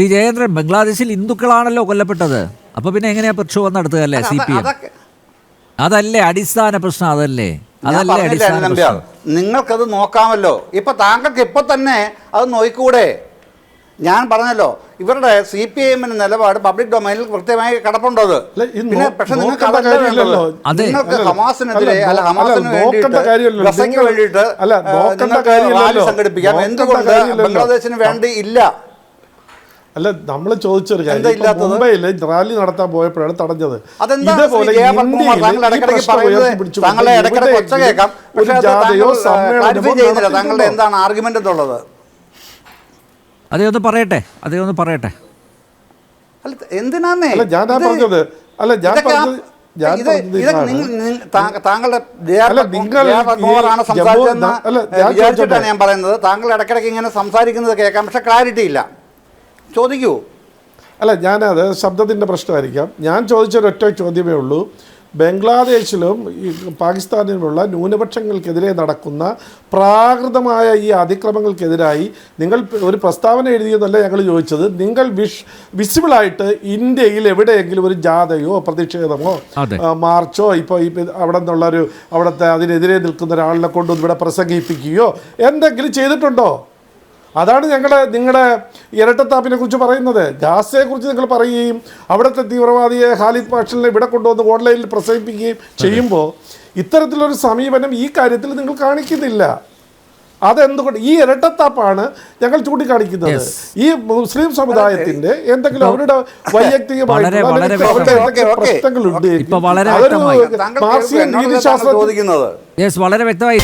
ശ്രീ ജയേന്ദ്രൻ ബംഗ്ലാദേശിൽ ഹിന്ദുക്കളാണല്ലോ കൊല്ലപ്പെട്ടത്. അപ്പൊ പിന്നെ എങ്ങനെയാ പ്രക്ഷോഭം നടത്തുക അല്ലേ സി പി എം? അതല്ലേ അടിസ്ഥാന പ്രശ്നം അതല്ലേ? അതല്ലേ അടിസ്ഥാന പ്രശ്നം? നിങ്ങൾക്കത് നോക്കാമല്ലോ. ഇപ്പൊ താങ്കൾക്ക് ഇപ്പൊ തന്നെ അത് നോയിക്കൂടെ ഞാൻ പറഞ്ഞല്ലോ ഇവരുടെ സി പി എമ്മിന്റെ നിലപാട് പബ്ലിക് ഡൊമൈനിൽ കൃത്യമായി കിടപ്പുണ്ടോ അത്. അല്ല, ഈ പിന്നെ പക്ഷെ നിങ്ങൾക്ക് അതല്ല. നിങ്ങൾക്ക് ഹമാസിനെതിരെ അല്ല, ഹമാസിന് വേണ്ടിയിട്ട് വേണ്ടിയിട്ട് സംഘടിപ്പിക്കാം. എന്തുകൊണ്ട് ബംഗ്ലാദേശിന് വേണ്ടി ഇല്ല? അല്ല നമ്മൾ ചോദിച്ചൊരു കാര്യം? മുംബൈയിൽ റാലി നടത്താൻ പോയപ്പോഴാണ് തടഞ്ഞത്. അതെന്താണ് ഇതേപോലെ ഒരു ജാഥയോ സമ്മേളനമോ എന്താണ് ആർഗ്യുമെന്റ് എന്നുള്ളത്? അതേ ഒന്ന് പറയട്ടെ. അതേ ഒന്ന് പറയട്ടെ. അല്ല എന്തിനാന്നേ? അല്ല ഞാൻ പറഞ്ഞത്. അല്ല ഞാൻ പറഞ്ഞത് താങ്കളുടെ വിചാരിച്ചിട്ടാണ് ഞാൻ പറയുന്നത്. താങ്കൾ ഇടയ്ക്കിടയ്ക്ക് ഇങ്ങനെ സംസാരിക്കുന്നത് കേൾക്കാം പക്ഷെ ക്ലാരിറ്റി ഇല്ല. ചോദിക്കൂ. അല്ല ഞാനത് ശബ്ദത്തിന്റെ പ്രശ്നമായിരിക്കാം. ഞാൻ ചോദിച്ചൊരൊറ്റ ചോദ്യമേ ഉള്ളൂ. ബംഗ്ലാദേശിലും ഈ പാകിസ്ഥാനിലുമുള്ള ന്യൂനപക്ഷങ്ങൾക്കെതിരെ നടക്കുന്ന പ്രാകൃതമായ ഈ അതിക്രമങ്ങൾക്കെതിരായി നിങ്ങൾ ഒരു പ്രസ്താവന എഴുതിയെന്നല്ല ഞങ്ങൾ ചോദിച്ചത്. നിങ്ങൾ വിഷ് വിസിബിളായിട്ട് ഇന്ത്യയിൽ എവിടെയെങ്കിലും ഒരു ജാഥയോ പ്രതിഷേധമോ മാർച്ചോ ഇപ്പോൾ ഈ അവിടെ നിന്നുള്ളൊരു അവിടുത്തെ അതിനെതിരെ നിൽക്കുന്ന ഒരാളിനെ കൊണ്ടുവന്ന് ഇവിടെ പ്രസംഗിപ്പിക്കുകയോ എന്തെങ്കിലും ചെയ്തിട്ടുണ്ടോ? അതാണ് ഞങ്ങളുടെ നിങ്ങളുടെ ഇരട്ടത്താപ്പിനെ കുറിച്ച് പറയുന്നത്. ഗാസയെ കുറിച്ച് നിങ്ങൾ പറയുകയും അവിടുത്തെ തീവ്രവാദിയെ ഖാലിദ് പാഷലിനെ ഇവിടെ കൊണ്ടുവന്ന് ഓൺലൈനിൽ പ്രസംഗിപ്പിക്കുകയും ചെയ്യുമ്പോൾ ഇത്തരത്തിലൊരു സമീപനം ഈ കാര്യത്തിൽ നിങ്ങൾ കാണിക്കുന്നില്ല. അതെന്തുകൊണ്ട്? ഈ ഇരട്ടത്താപ്പാണ് ഞങ്ങൾ ചൂണ്ടിക്കാണിക്കുന്നത്. ഈ മുസ്ലിം സമുദായത്തിന്റെ എന്തെങ്കിലും അവരുടെ വൈയക്തികമായിട്ടുള്ള പ്രശ്നങ്ങളുണ്ട്? അതൊരു മാർസിയൻ ചോദിക്കുന്നത് വളരെ വ്യക്തമായി.